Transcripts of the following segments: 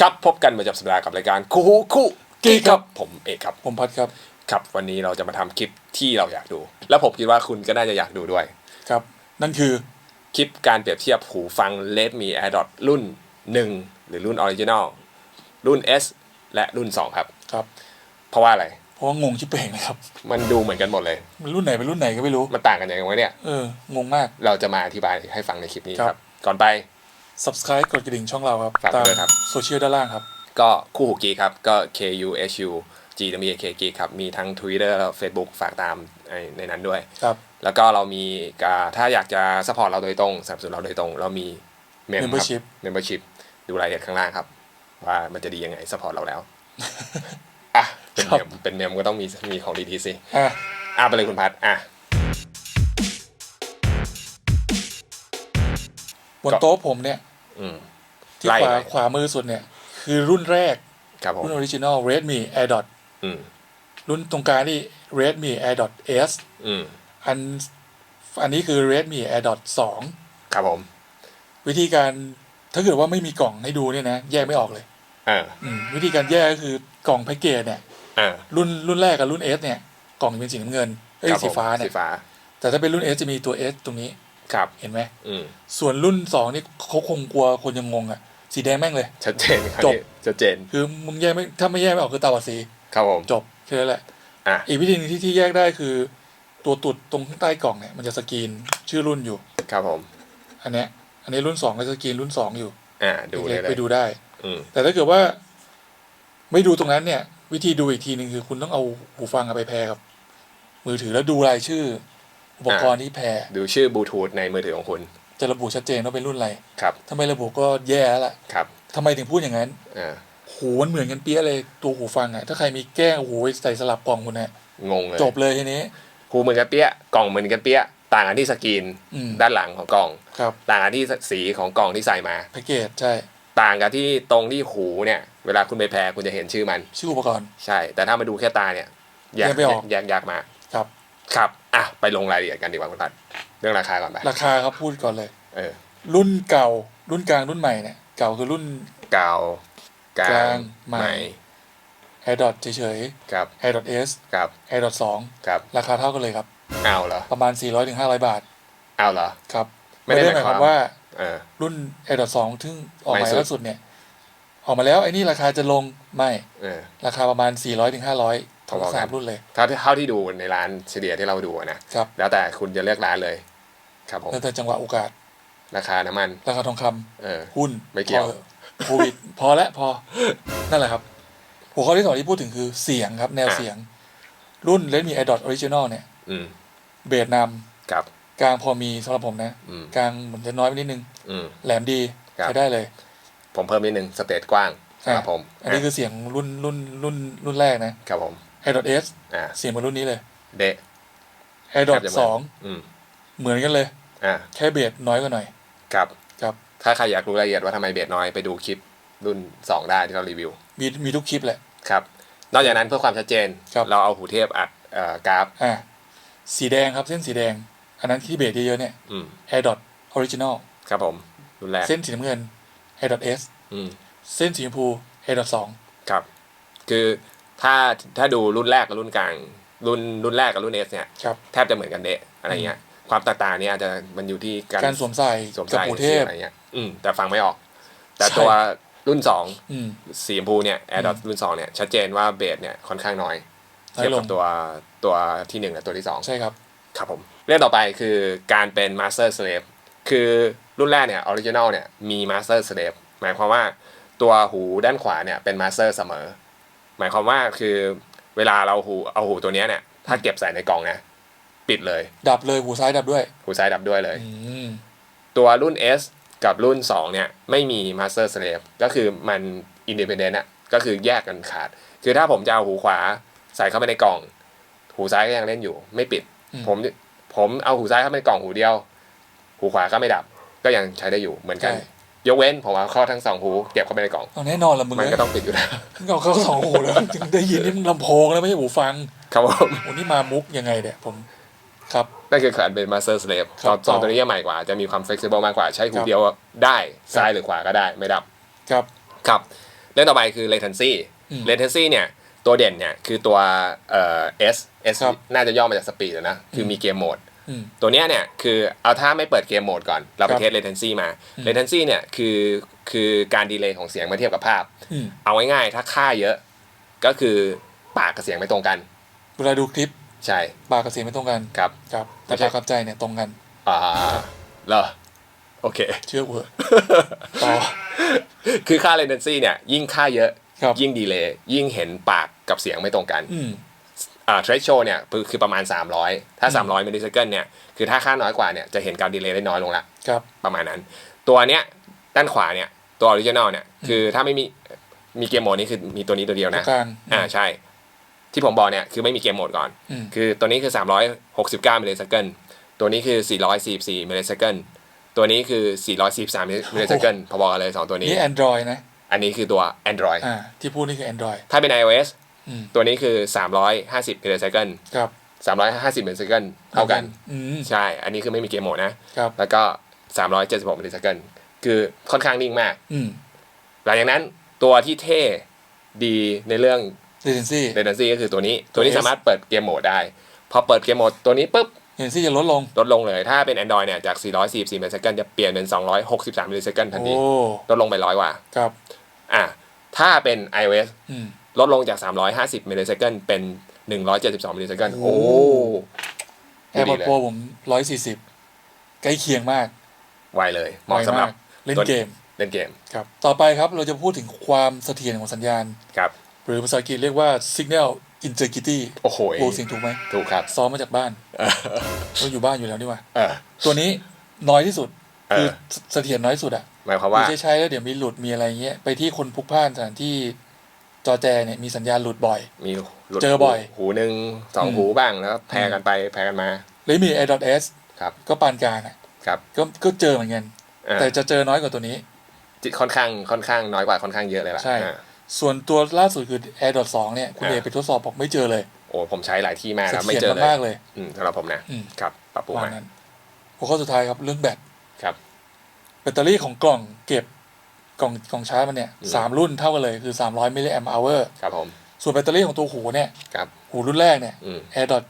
ครับพบกันประจำสัปดาห์กับรายการคู่หูคู่กิ๊กครับผมเอกครับผมพัดครับครับ วันนี้เราจะมาทำคลิปที่เราอยากดู แล้วผมคิดว่าคุณก็น่าจะอยากดูด้วย ครับ นั่นคือ คลิปการเปรียบเทียบหูฟัง Redmi AirDot รุ่น 1 หรือรุ่นออริจินอลรุ่น S และรุ่น 2 ครับ ครับ เพราะว่าอะไร เพราะว่างงชิบเป่งนะครับมันดูเหมือนกันหมดเลย มันรุ่นไหนเป็นรุ่นไหนก็ไม่รู้ มันต่างกันยังไงวะเนี่ย เอองงมาก เราจะมาอธิบายให้ฟังในคลิปนี้คครัรับ บ ก่อนไป subscribe กดกระดิ่งช่องเราครับ ฝากตามด้วยครับ โซเชียลด้านล่างครับ ก็คู่หูกีครับ ก็ K U H U G W A K กีครับ มีทั้ง Twitter แล้ว Facebook ฝากตามในในนั้นด้วย ครับ แล้วก็เรามีอ่าถ้าอยากจะสปอร์ตเราโดยตรงสนับสนุนเราโดยตรง เรามีเมมครับ Membership membership ดูรายละเอียดข้างล่างครับ ว่ามันจะดียังไงสปอร์ตเราแล้วอะเป็นครัเมบมเป็นเมมก็ต้องมีมีของดีๆสิอะ อะไปเลยคุณพัดอะ บนโต๊ะผมเนี่ยอืม ที่ไล่ขวาไปขวามือสุดเนี่ย คือรุ่นแรกครับผมรุ่นออริจินอล Redmi AirDot อืมรุ่นตรงกลางนี่ Redmi AirDot S อืมอันอันนี้คือ Redmi AirDot ครับผม2วิธีการถ้าเกิดว่าไม่มีกล่องให้ดูเนี่ยนะ แยกไม่ออกเลยอ่าอืมวิธีการแยกก็คือกล่องแพ็กเกจเนี่ยอ่ารุ่นรุ่นแรกกับรุ่น S เนี่ย กล่องเป็นสีน้ำเงินเอ้ยครับผมสีฟ้าเนี่สียฟ้าแต่ถ้าเป็นรุ่น S จะมีตัว S ตรงนี้ ครับเห็นไหมอืมส่วนรุ่นสองนี่เขาคงกลัวคนยังงงอะ สีแดงแม่งเลย ชัดเจนครับจบนี่ชัดเจนคือมึงแยกไม่ถ้าไม่แยกไม่ออกคือตาบอดสีครับผม จบแค่นั้นแหละอะ อีกวิธีหนึงที่ที่แยกได้คือ ตัวตุดตรงข้างใต้กล่องเนี่ยมันจะสกรีนชื่อรุ่นอยู่ ครับผม อันเนี้ยอันนี้รุ่นสองก็สกรีนรุ่นสองอยู่อ่าดูเลเล็ยกเลๆไปยดูได้ อืมแต่ถ้าเกิดว่า ไม่ดูตรงนั้นเนี่ย วิธีดูอีกทีหนึ่งคือคุณต้องเอาหูฟังอะไปแพร์กับ มือถือแล้วดูรายชื่อ อุปกรณ์ที่แพร์ดูชื่อบลูทูธในมือถือของคุณ จะระบุชัดเจนว่าเป็นรุ่นอะไรครับถ้าไม่ระบุก็แย่แล้วล่ะครับทำไมถึงพูดอย่างนั้นอ่าหูมันเหมือนกันเปี้ยเลยตัวหูฟังอะถ้าใครมีแกล้งเอาหูไปใส่สลับกล่องคุณเนี่ยงงเลยจบเลยทีนี้หูเหมือนกันเปี้ยกล่องเหมือนกันเปี้ยต่างกันที่สกรีนอืมด้านหลังของกล่องครับต่างกันที่สีของกล่องที่ใส่มาแพ็กเกจใช่ ต่างกันที่ตรงที่หูเนี่ย เวลาคุณไปแพรคุณจะเห็นชื่อมัน ชื่ออุปกรณ์ใช่ แต่ถ้ามาดูแค่ตาเนี่ยแยกแยกไม่ออกแยกยากมากครับ ครับอะไปลงรายละเอียดกันดีกว่าคุณพัดเรื่องราคาก่อนไปราคาครับพูดก่อนเลย เออ รุ่นเก่า รุ่นกลางรุ่นใหม่เนี่ยเก่าคือรุ่นเกาวกลากลางงใหม่ AirDot เฉยครับๆ AirDot S ครับ AirDot ครับ2ราคาเท่ากันเลยครับเอาเหรอประมาณ 400ถึง500 บาทเอาเหรอครับ ไม่ได้หหมามายยความมคาวว่าเออรุ่น AirDot 2ซึ่งออกใหม่มาสุดล่าสุดเนี่ย ออกมาแล้วไอ้นี่ราคาจะลงไม่เออราคาประมาณ 400ถึง500ทั้ง พอๆกันสามรุ่นเลย ถ้าเท่าที่ดูในร้านเฉลี่ยที่เราดูอะนะครับ แล้วแต่คุณจะเลือกร้านเลย ครับผมแล้วแต่จังหวะโอกาส ราคาน้ำมัน ราคาทองคำเออ หุ้นไม่เกี่ยว พอถอะโควิด พอแล้วพอ นั่นแหละครับ หัวข้อที่สองที่พูดถึงคือเสียงครับ แนวเสียง รุ่น Redmi AirDot Original เนี่ย อืมเบสนครับำกลางพอมีสำหรับผมนะ อืมกลางเหมือนจะน้อยไปนิดนึง อืม แหลมดีครับ ใช้ได้เลย ผมเพิ่มนิดนึงสเตจกว้างสำหรับผมอันนี้คือเสียงรุ่นรุ่นรุ่นรุ่นแรกนะ ครับผม AirDot S อ่าเสียงเหมือนรุ่นนี้เลย เดะ AirDot แทบจะเหมือนสองอืมเหมือนกันเลย อ่าแค่เบสน้อยกว่าหน่อย ครับ ครับ ถ้าใครอยากรู้รายละเอียดว่าทำไมเบสน้อยไปดูคลิปรุ่น 2 ได้ที่เรารีวิว มีมีทุกคลิปแหละ ครับ นอกจากนั้นเพื่อความชัดเจน ครับ เราเอาหูเทพอัดเอ่อกราฟ อ่าสีแดงครับเส้นสีแดง อันนั้นที่เบสเยอะๆเนี่ย อืม AirDot Original ครับผมรุ่นแรกเส้นสีน้ำเงิน AirDot S อืม เส้นสีชมพู AirDot สอง ครับ คือ ถ้าถ้าดูรุ่นแรกกับรุ่นกลาง รุ่นรุ่นแรกกับรุ่นเอสเนี่ยครับแทบจะเหมือนกันเดะอะไรเงี้ยความแตกต่างเนี่ยอาจจะมันอยู่ที่การการสวมใส่สวมกับใส่หูเทพ อะไรเงี้ยอืมแต่ฟังไม่ออก แต่ใช่ตัวรุ่นสองอืม สีชมพูเนี่ยแอร์ดอทรุ่นสองเนี่ยชัดเจนว่าเบสเนี่ยค่อนข้างน้อยน้อยเทียบลกังบตัวตัวที่หนึ่งและตัวที่สอง ใช่ครับ ครับผมเรื่องต่อไปคือการเป็น Master Slave คือรุ่นแรกเนี่ยออริจินอลเนี่ยมี Master Slave หมายความว่าตัวหูด้านขวาเนี่ยเป็น Master เสมอ หมายความว่าคือเวลาเราหูเอาหูตัวเนี้ยเนี่ยถ้าเก็บใส่ในกล่องนะปิดเลย ดับเลยหูซ้ายดับด้วย หูซ้ายดับด้วยเลย อืมตัวรุ่น S กับรุ่น 2 เนี่ย ไม่มี Master Slave ก็คือมัน Independent อะก็คือแยกกันขาด คือถ้าผมจะเอาหูขวาใส่เข้าไปในกล่อง หูซ้ายก็ยังเล่นอยู่ ไม่ปิดอืมผมผมเอาหูซ้ายเข้าไปในกล่องหูเดียว หูขวาก็ไม่ดับ ก็ยังใช้ได้อยู่เหมือนกัน ใช่ ยกเว้นผมเอาเข้าทั้งสองหูเก็บเข้าไปในกล่องเอาแน่นอนละมึงมันเลยก็ต้องปิดอยู่แล้วมึงเอาเข้าสองหูแล้วจึงได้ยินนี่มึงลำโพงแล้วไม่ใช่หูฟังครับผมโอ้นี่มามุกยังไงเนี่ยผมครับนั่นคือการเป็น Master Slave ครับตอนตัวนี้ใหม่กว่าจะมีความ flexible มากกว่าใช้หูครับเดียวได้ซ้ายหรือขวาก็ได้ไม่ดับครับครับเรื่องต่อไปคือ latency อืม latency เนี่ยตัวเด่นเนี่ยคือตัวเอ่อ S S ครับน่าจะย่อมาจาก speed นะคือมีเกมโหมดอืม ตัวเนี้ยเนี่ยคือเอาถ้าไม่เปิดเกมโหมดก่อน เราไปครับเทส latency มาอืม latency เนี่ยคือคือการดีเลย์ของเสียงมาเทียบกับภาพอืมเอาง่ายๆถ้าค่าเยอะ ก็คือปากกับเสียงไม่ตรงกัน เวลาดูคลิปใช่ปากกับเสียงไม่ตรงกันครับครับไม่แต่ใช่ปากกับใจเนี่ยตรงกันอ่าเหรอโอเค เชื่อเวอร์ต่อคือค่า latency เนี่ยยิ่งค่าเยอะครับยิ่งดีเลย์ยิ่งเห็นปากกับเสียงไม่ตรงกัน อืมอ่า threshold เนี่ยคือคือประมาณ 300 ถ้าอืม300มิลลิเซคันเนี่ยคือถ้าค่าน้อยกว่าเนี่ยจะเห็นการดีเลย์ได้น้อยลงละครับประมาณนั้น ตัวเนี้ยด้านขวาเนี่ยตัวออริจินอลเนี่ยคือถ้าไม่มีมีเกมโหมดนี่คือมีตัวนี้ตัวเดียวต้นะองการอ่าใช่ ที่ผมบอกเนี่ยคือไม่มีเกมโหมดก่อนอืมคือตัวนี้คือ 369มิลลิเซคันตัวนี้คือ 444มิลลิเซคันตัวนี้คือ 443มิลลิเซคันพอๆกันเลยสองตัวนี้นี่ Android นะ อันนี้คือตัว Android อ่าที่พูดนี่คือ Android ถ้าเป็น iOS อืม ตัวนี้คือ 350มิลลิเซคันครับ350มิลลิเซคันเท่ากันอืมใช่ อันนี้คือไม่มีเกมโหมดนะครับแล้วก็376มิลลิเซคันคือค่อนข้างนิ่งมากอืมหลังจากนั้นตัวที่เท่ดีในเรื่อง latency latency ก็คือตัวนี้ ตัวนี้ตัว S สามารถเปิดเกมโหมดได้ พอเปิดเกมโหมดตัวนี้ปุ๊บ latency จะลดลง ลดลงเลย ถ้าเป็น Android เนี่ยจาก 444มิลลิเซคันจะเปลี่ยนเป็น 263มิลลิเซคันทันทีโอ้ลดลงไปร้อยกว่า ครับ อะ ถ้าเป็น iOS อืม ลดลงจาก 350มิลลิเซคันเป็น 172มิลลิเซคันโอ้โอ้ AirPods ดีเลย Pro ผมร้อยสี่สิบใกล้เคียงมาก ไวเลยเหมาะสำหรับไวกเล่นตัวเกมเล่นเกมครับ ต่อไปครับเราจะพูดถึงความเสถียรของสัญญาณครับหรือภาษาอังกฤษเรียกว่า signal integrity โอ้โหโอ้เสียงถูกไหมถูกครับ ซ้อมมาจากบ้านเราอยู่บ้านอยู่แล้วนี่หว่าเออตัวนี้น้อยที่สุดเออคือเสถียรน้อยที่สุดอะหมายความคืว่าอใช้ใช้แล้วเดี๋ยวมีหลุดมีอะไรเงี้ยไปที่คนพลุกพล่านสถานที่ จอแจเนี่ยมีสัญญาณหลุดบ่อย มีหลุดเจอบ่อย หูหนึ่งสองอืมหูบ้างแล้วแพ้กันไปแพ้กันมาแล้วมี AirDot S ครับก็ปานกลางอะครับก็ก็เจอเหมือนกันอ่าแต่จะเจอน้อยกว่าตัวนี้ค่อนข้างค่อนข้างน้อยกว่าค่อนข้างเยอะเลยล่ะใช่อ่าส่วนตัวล่าสุดคือ AirDot 2เนี่ยคุณอ่าเอไปทดสอบบอกไม่เจอเลย โอ้ผมใช้หลายที่มากเสแล้วไม่ถียรเจอเลยมากๆเลยอืมสำหรับผมนะอืมครับปรับปรุงประมามาณนั้นหัวข้อสุดท้ายครับเรื่องแบตครับแบตเตอรี่ของกล่องเก็บ กล่องกล่องชาร์จมันเนี่ยอืมสามรุ่นเท่ากันเลยคือ 300มิลลิแอมป์อเวอร์ครับผมส่วนแบตเตอรี่ของตัวหูเนี่ยครับหูรุ่นแรกเนี่ยอืม AirDot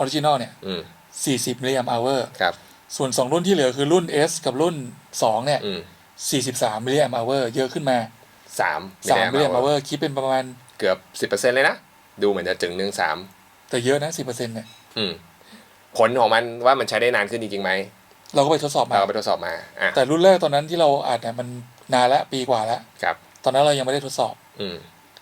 Original เนี่ยอืม40มิลลิแอมป์อเวอร์ครับส่วน 2 รุ่นที่เหลือคือรุ่น S กับรุ่น 2 เนี่ยอืม43มิลลิแอมป์อเวอร์เยอะขึ้นมาสาม3มิลลิแอมป์อเวอร์คิดเป็นประมาณเกือบสิบเปอร์เซ็นต์เลยนะ ดูเหมือนจะถึงหนึ่งสามแต่เยอะนะ 10%เนี่ยอืมผลของมันว่ามันใช้ได้นานขึ้นจริงๆไหมเราก็ไปทดสอบมาเราก็ไปทดสอบมาอะแต่รุ่นแรกตอนนั้นที่เราอัดเนี่ยมัน นานละปีกว่าแล้วครับ ตอนนั้นเรายังไม่ได้ทดสอบ อืม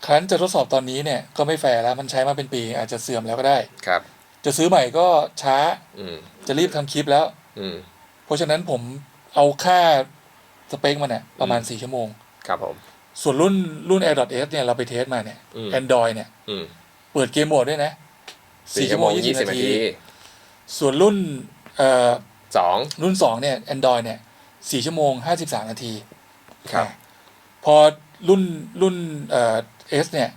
ครั้นจะทดสอบตอนนี้เนี่ยก็ไม่แฟร์แล้วมันใช้มาเป็นปี อาจจะเสื่อมแล้วก็ได้ ครับ จะซื้อใหม่ก็ช้า อืมจะรีบทำคลิปแล้ว อืมเพราะฉะนั้นผมเอาค่าสเปคมันเนี่ยประมาณอืม4ชั่วโมง ครับผม ส่วนรุ่นรุ่น AirDot S เนี่ยเราไปเทสมาเนี่ย อืม Android เนี่ย อืมเปิดเกมโหมดด้วยนะสี่4ชั่ชั่ววโมโมงงยี่สิบ20นานาทีที ส่วนรุ่นเอ่อสองรุ่น 2 เนี่ย Android เนี่ย4ชั่วโมง 53 นาที ครับอ่าพอรุ่นรุ่นเอ่อ S เนี่ย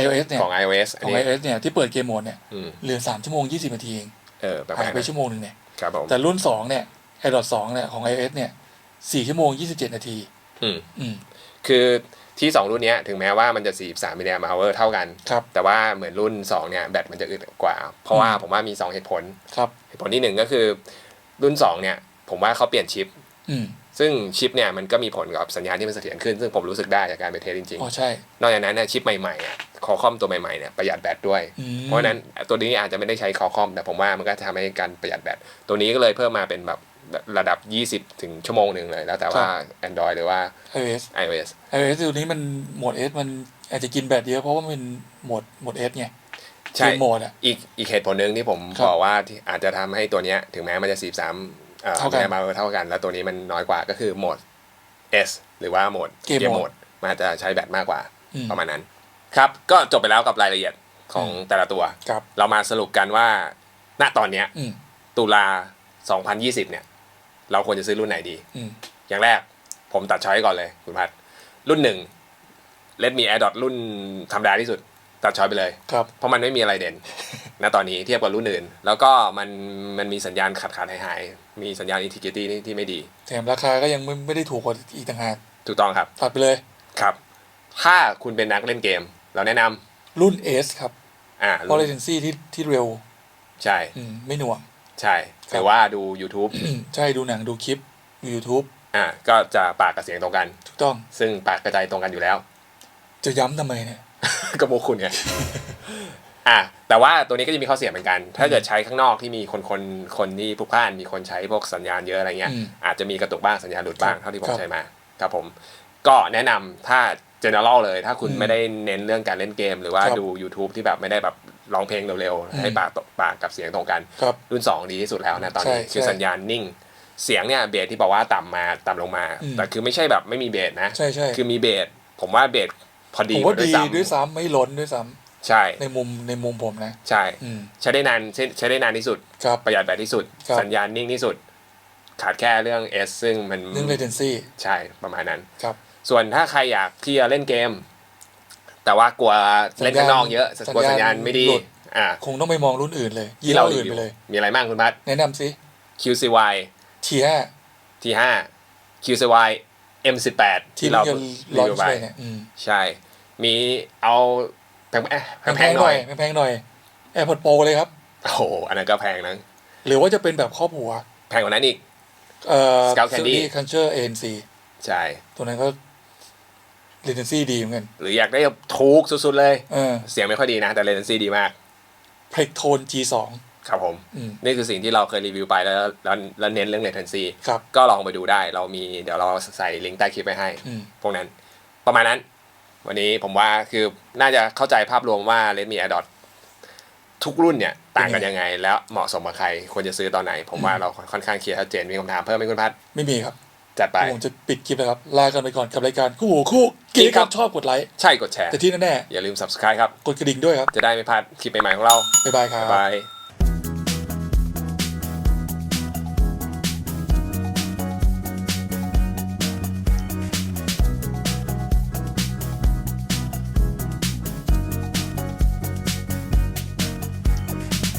iOS เนี่ยของ iOS อันของ นี้ iOS เนี่ยที่เปิดเกมโหมดเนี่ยอืมเหลือ 3 ชั่วโมง 20 นาทีเองเออประหามายณไปนั้นชั่วโมงหนึ่งเนี่ย ครับผมแต่รุ่น 2 เนี่ย AirDot 2เนี่ยของ iOS เนี่ย 4 ชั่วโมง 27 นาที อืมอืม คือที่สองรุ่นเนี้ยถึงแม้ว่ามันจะ 43มิลลิแอมป์อเวอร์เท่ากัน ครับ แต่ว่าเหมือนรุ่น 2 เนี่ย แบตมันจะอึดกว่า เพราะว่าอืมผมว่ามี 2 เหตุผล ครับ เหตุผลที่หนึ่งก็คือรุ่น 2 เนี่ย ผมว่าเขาเปลี่ยนชิป อืม ซึ่งชิปเนี่ยมันก็มีผลกับสัญญาณที่มันเสถียรขึ้นซึ่งผมรู้สึกได้จากการไปเทสจริงอ๋อใช่ๆนอกจากนั้นเนี่ยชิปใหม่ๆอะคอคอมตัวใหม่ๆเนี่ยประหยัดแบตด้วยอืมเพราะฉะนั้นตัวนี้อาจจะไม่ได้ใช้คอคอมแต่ผมว่ามันก็ทำให้การประหยัดแบตตัวนี้ก็เลยเพิ่มมาเป็นแบบระดับ 20 ถึงชั่วโมงหนึ่งเลย แล้วแต่ว่า Android หรือว่า iOS iOS iOS ตัวนี้มันโหมด S มันอาจจะกินแบตเยอะเพราะว่ามันเป็นโหมดโหมด S ไงใช่เกมโหมดอะอีกอีกเหตุผลหนึ่งที่ผมครับบอกว่าที่อาจจะทำให้ตัวเนี้ยถึงแม้มันจะ 43 เอ่อเท่ากันแม้มาเท่ากัน แล้วตัวนี้มันน้อยกว่าก็คือโหมด S หรือว่าโหมดเกมโหมดมันอาจจะใช้แบตมากกว่าอืมประมาณนั้น ครับก็จบไปแล้วกับรายละเอียดของอืมแต่ละตัวครับเรามาสรุปกันว่า ณตอนเนี้ยอืมตุลา 2020 เนี่ย เราควรจะซื้อรุ่นไหนดีอืมอย่างแรก ผมตัดช้อยก่อนเลย คุณพัดรุ่นหนึ่งเลดมีแอร์ดอทรุ่นธรรมดาที่สุด ตัดช้อยไปเลย ครับเพราะมันไม่มีอะไรเด่น ณตอนนี้เทียบกับรุ่นอื่น แล้วก็มันมันมีสัญญาณขาดขาดหายหายๆมีสัญญาณอินทิเกตี้ที่ไม่ดี แถมราคาก็ยังไม่ไม่ได้ถูกกว่าอีกต่างหากถูกต้องครับตัดไปเลยครับ ถ้าคุณเป็นนักเล่นเกม เราแนะนำรุ่น S ครับอ่าเพราะ latency ที่ที่เร็วใช่อืมไม่หน่วง ใช่ครับหรือว่าดู YouTube อืมใช่ดูหนังดูคลิปดู YouTube อ่าก็จะปากกับเสียงตรงกัน ถูกต้องซึ่งปากกระจายตรงกันอยู่แล้ว จะย้ำทำไมเนี่ย ก็โมคุณไงอะแต่ว่าตัวนี้ก็จะมีข้อเสียเหมือนกัน ถ้าเกิดใช้ข้างนอกที่มีคนคนคนที่พลุกพล่านมีคนใช้พวกสัญญาณเยอะอะไรเงี้ยอืมอาจจะมีกระตุกบ้างสัญญาณหลุดบ้างครับเท่าที่ผคมรับใช้มาครับผม ก็แนะนำถ้า general เลย ถ้าคุณอืมไม่ได้เน้นเรื่องการเล่นเกม หรือว่าครับดู YouTube ที่แบบไม่ได้แบบร้องเพลงเร็วอืมๆให้ปากตปากกับเสียงตรงกันครับรุ่น 2 ดีที่สุดแล้วนะตอนนี้ใช่คือใช่สัญญาณนิ่ง เสียงเนี่ยเบสที่บอกว่าต่ำมาต่ำลงมาอืมแต่คือไม่ใช่แบบไม่มีเบสนะใช่ใช่คือมีเบสผมว่าเบส พอดีผมว่าด้ดีวยซ้ำด้วยซ้ำไม่ล้นด้วยซ้ำใช่ในมุมในมุมผมนะ ใช่อืมใช้ได้นานใช้ใช้ได้นานที่สุดครับประหยัดแบตที่สุดครับสัญญาณนิ่งที่สุด ขาดแค่เรื่อง S ซึ่งมันเรื่อง latency ใช่ประมาณนั้นครับ ส่วนถ้าใครอยากที่จะเล่นเกม แต่ว่ากลัวเล่นข้างนอกเยอะสัญญาณกลัวสัญญาณไม่ดีหลุดอ่าคงต้องไปมองรุ่นอื่นเลยยี่ที่ห้เราอรีอื่นวิไปวเลย มีอะไรบ้างคุณพัทแนะนำสิ QCY T5 T5 QCY M18 ที่ที่เราเพิ่งรีจะลอนวิวช์ไปไปเนี่ยอืมใช่ มีเอาแพงๆแพงๆหน่อยแพงๆหน่อย AirPods Pro เลยครับ โอ้โห อันนั้นก็แพงนะหรือว่าจะเป็นแบบครอบหัว แพงกว่านั้นอีก เอ่อ Scout Candy Sony Culture ANC ใช่ ตัวนั้นก็ latency ดีเหมือนกัน หรืออยากได้แบบถูกสุดๆเลยเออเสียงไม่ค่อยดีนะ แต่ latency ดีมาก Prectone G2 ครับผมอืมนี่คือสิ่งที่เราเคยรีวิวไปแล้วแล้วแล้วเน้นเรื่อง latency ครับก็ลองไปดูได้ เรามีเดี๋ยวเราใส่ลิงก์ใต้คลิปไปให้อืมพวกนั้น ประมาณนั้น วันนี้ผมว่าคือน่าจะเข้าใจภาพรวมว่า Redmi AirDot ทุกรุ่นเนี่ยต่างกันยังไง แล้วเหมาะสมกับใครควรจะซื้อตอนไหน ผมว่าเราค่อนข้างเคลียร์ชัดเจนมีคำถามเพิ่มไหมคุณพัฒน์ไม่มีครับจัดไปผมจะปิดคลิปแล้วครับ ลากันไปก่อนกับรายการคู่หูคู่กิ๊กิ๊กกคครัรับบชอบกดไลค์ใช่กดแชร์แต่ที่แน่อย่าลืม subscribe ครับๆกดกระดิ่งด้วยครับ จะได้ไม่พลาดคลิปใหม่ๆของเรา บ๊ายบายครับบ๊ายบาย